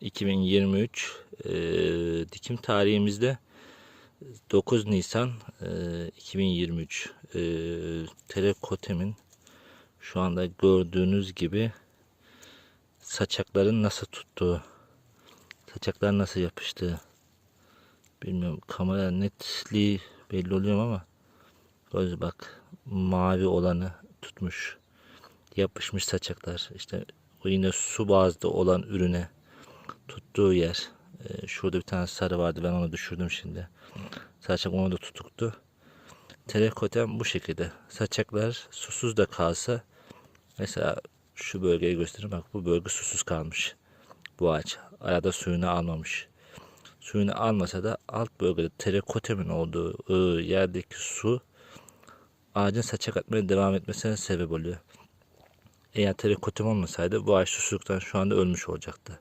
2023 e, dikim tarihimizde 9 Nisan e, 2023 e, telekotemin şu anda gördüğünüz gibi saçakların nasıl tuttuğu saçaklar nasıl yapıştığı bilmiyorum kamera netliği belli oluyor ama göz bak mavi olanı tutmuş yapışmış saçaklar. İşte yine su bazlı olan ürüne tuttuğu yer. Ee, şurada bir tane sarı vardı ben onu düşürdüm şimdi. Saçak onu da tutuktu. Telekotem bu şekilde. Saçaklar susuz da kalsa mesela şu bölgeyi göstereyim. Bak bu bölge susuz kalmış. Bu ağaç. Arada suyunu almamış. Suyunu almasa da alt bölgede telekotemin olduğu ıı, yerdeki su ağacın saçak atmaya devam etmesine sebep oluyor. Eğer telekotem olmasaydı bu ağaç susuzluktan şu anda ölmüş olacaktı.